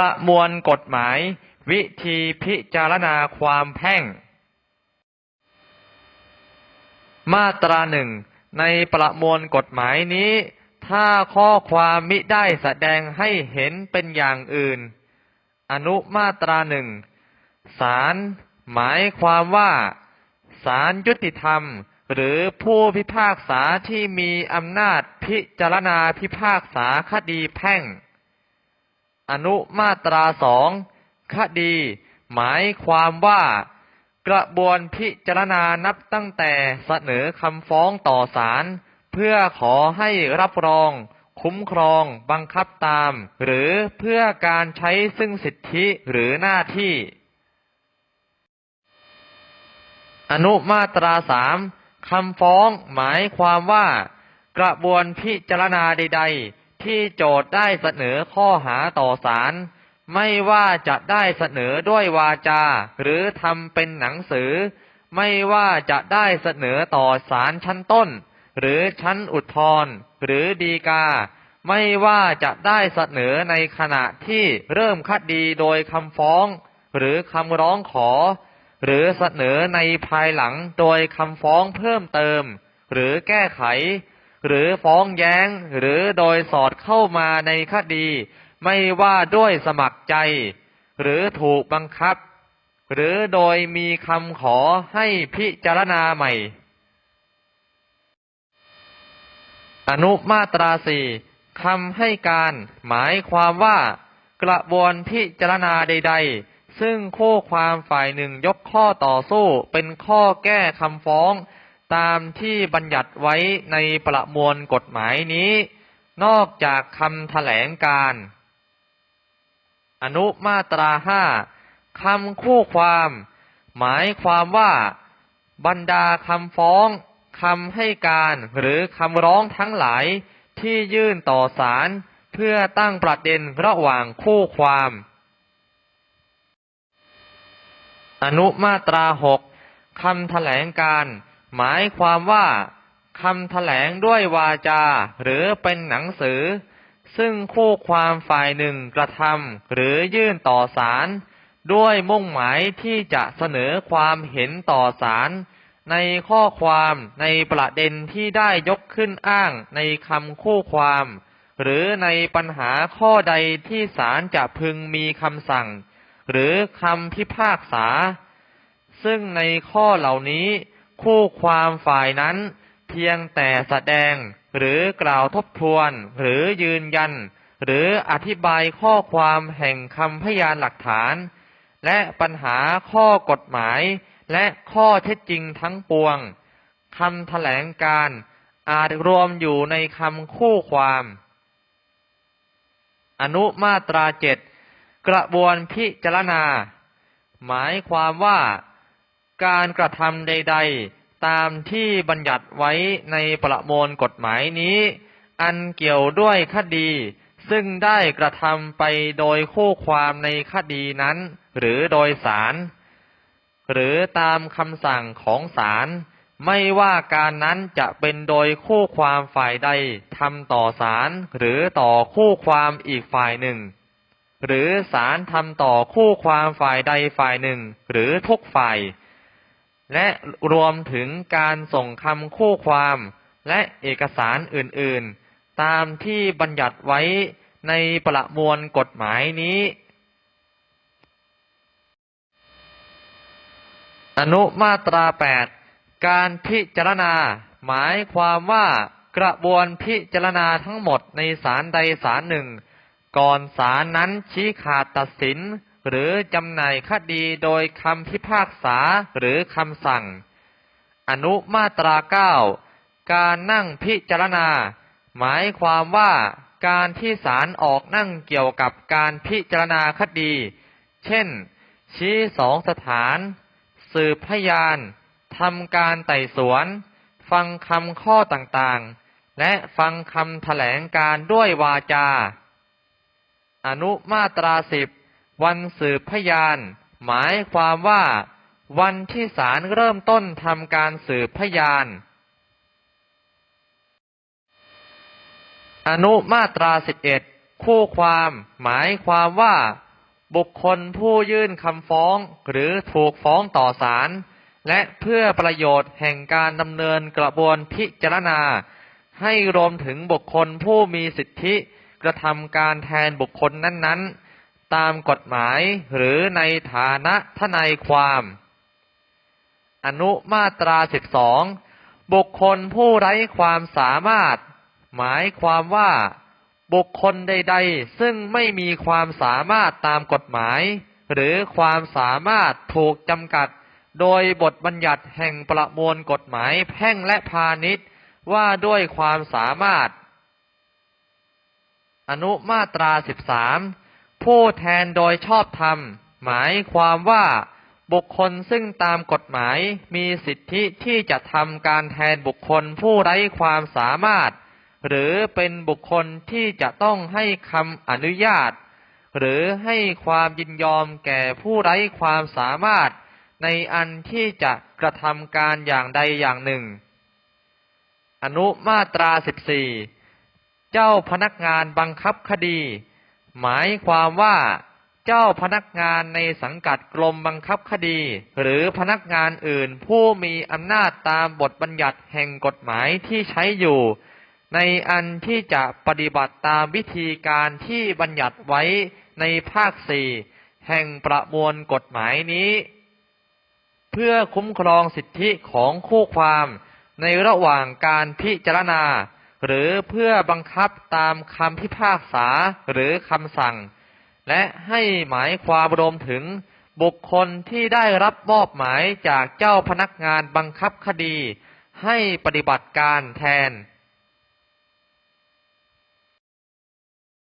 ประมวลกฎหมาย วิธีพิจารณาความแพ่ง มาตราหนึ่งในประมวลกฎหมายนี้ ถ้าข้อความมิได้แสดงให้เห็นเป็นอย่างอื่น อนุมาตราหนึ่งศาลหมายความว่าศาลยุติธรรม หรือผู้พิพากษาที่มีอำนาจพิจารณาพิพากษาคดีแพ่ง อนุมาตราสองคดี หมายความว่ากระบวนพิจารณานับตั้งแต่เสนอคำฟ้องต่อศาลเพื่อขอให้รับรอง คุ้มครอง บังคับตาม หรือเพื่อการใช้ซึ่งสิทธิหรือหน้าที่ อนุมาตราสามคำฟ้องหมายความว่า กระบวนพิจารณาใด ๆ ที่โจทย์ได้เสนอข้อหาต่อศาลไม่ว่าจะได้เสนอด้วยวาจา หรือทำเป็นหนังสือ ไม่ว่าจะได้เสนอต่อศาลชั้นต้น หรือชั้นอุทธรณ์หรือดีกา ไม่ว่าจะได้เสนอในขณะที่เริ่มคดีโดยคำฟ้อง หรือคำร้องขอ หรือเสนอในภายหลังโดยคำฟ้องเพิ่มเติม หรือแก้ไข หรือฟ้องแย้งหรือโดยสอดเข้ามาในคดี ไม่ว่าด้วยสมัครใจ หรือถูกบังคับ หรือโดยมีคำขอให้พิจารณาใหม่ อนุมาตราสี่คำให้การหมายความว่ากระบวนพิจารณาใด ๆ ซึ่งคู่ความฝ่ายหนึ่งยกข้อต่อสู้เป็นข้อแก้คำฟ้อง ตามที่บัญญัติไว้ในประมวลกฎหมายนี้ นอกจากคำแถลงการ อนุมาตราห้าคำคู่ความ หมายความว่าบรรดาคำฟ้องคำให้การหรือคำร้องทั้งหลายที่ยื่นต่อศาลเพื่อตั้งประเด็นระหว่างคู่ความ อนุมาตราหกคำแถลงการ หมายความว่าคำแถลงด้วยวาจา หรือเป็นหนังสือ ซึ่งคู่ความฝ่ายหนึ่งกระทำหรือยื่นต่อศาลด้วยมุ่งหมายที่จะเสนอความเห็นต่อศาลในข้อความในประเด็นที่ได้ยกขึ้นอ้างในคำคู่ความ หรือในปัญหาข้อใดที่ศาลจะพึงมีคำสั่ง หรือคำพิพากษา ซึ่งในข้อเหล่านี้ คู่ความฝ่ายนั้น เพียงแต่แสดงหรือกล่าวทบทวน หรือยืนยัน หรืออธิบายข้อความแห่งคำพยานหลักฐาน และปัญหาข้อกฎหมายและข้อเท็จจริงทั้งปวงคำแถลงการอาจรวมอยู่ในคำคู่ความ อนุมาตราเจ็ดกระบวนพิจารณา หมายความว่า การกระทำใด ๆ ตามที่บัญญัติไว้ในประมวลกฎหมายนี้ อันเกี่ยวด้วยคดี ซึ่งได้กระทำไปโดยคู่ความในคดีนั้น หรือโดยสารหรือตามคำสั่งของศาลไม่ว่าการนั้นจะเป็นโดยคู่ความฝ่ายใดทำต่อศาลหรือต่อคู่ความอีกฝ่ายหนึ่ง หรือศาลทำต่อคู่ความฝ่ายใดฝ่ายหนึ่ง หรือทุกฝ่าย และรวมถึงการส่งคำคู่ความและเอกสารอื่น ๆ ตามที่บัญญัติไว้ในประมวลกฎหมายนี้ อนุมาตรา 8 การพิจารณา หมายความว่ากระบวนพิจารณาทั้งหมดในศาลใดศาลหนึ่ง ก่อนศาลนั้นชี้ขาดตัดสิน หรือจำหน่ายคดีโดยคำพิพากษาหรือคำสั่ง อนุมาตรา9การนั่งพิจารณา หมายความว่าการที่ศาลออกนั่งเกี่ยวกับการพิจารณาคดี เช่น ชี้สองสถาน สืบพยานทำการไต่สวน ฟังคำข้อต่างๆ และฟังคำแถลงการด้วยวาจา อนุมาตราสิบ วันสืบพยาน หมายความว่า วันที่ศาลเริ่มต้นทำการสืบพยาน อนุมาตราสิบเอ็ดคู่ความ หมายความว่า บุคคลผู้ยื่นคำฟ้อง หรือถูกฟ้องต่อศาลและเพื่อประโยชน์แห่งการดำเนินกระบวนพิจารณา ให้รวมถึงบุคคลผู้มีสิทธิกระทำการแทนบุคคลนั้นๆ ตามกฎหมายหรือในฐานะทนายความ อนุมาตรา12บุคคลผู้ไร้ความสามารถ หมายความว่าบุคคลใด ๆ ซึ่งไม่มีความสามารถตามกฎหมาย หรือความสามารถถูกจำกัด โดยบทบัญญัติแห่งประมวลกฎหมายแพ่งและพาณิชย์ว่าด้วยความสามารถ อนุมาตรา13 ผู้แทนโดยชอบธรรม หมายความว่าบุคคลซึ่งตามกฎหมายมีสิทธิที่จะทำการแทนบุคคลผู้ไร้ความสามารถ หรือเป็นบุคคลที่จะต้องให้คำอนุญาต หรือให้ความยินยอมแก่ผู้ไร้ความสามารถ ในอันที่จะกระทำการอย่างใดอย่างหนึ่ง อนุมาตรา14เจ้าพนักงานบังคับคดี หมายความว่าเจ้าพนักงานในสังกัดกรมบังคับคดี หรือพนักงานอื่นผู้มีอำนาจตามบทบัญญัติแห่งกฎหมายที่ใช้อยู่ ในอันที่จะปฏิบัติตามวิธีการที่บัญญัติไว้ในภาคสี่แห่งประมวลกฎหมายนี้ เพื่อคุ้มครองสิทธิของคู่ความในระหว่างการพิจารณา หรือเพื่อบังคับตามคำพิพากษาหรือคำสั่ง และให้หมายความรวมถึงบุคคลที่ได้รับมอบหมายจากเจ้าพนักงานบังคับคดี ให้ปฏิบัติการแทน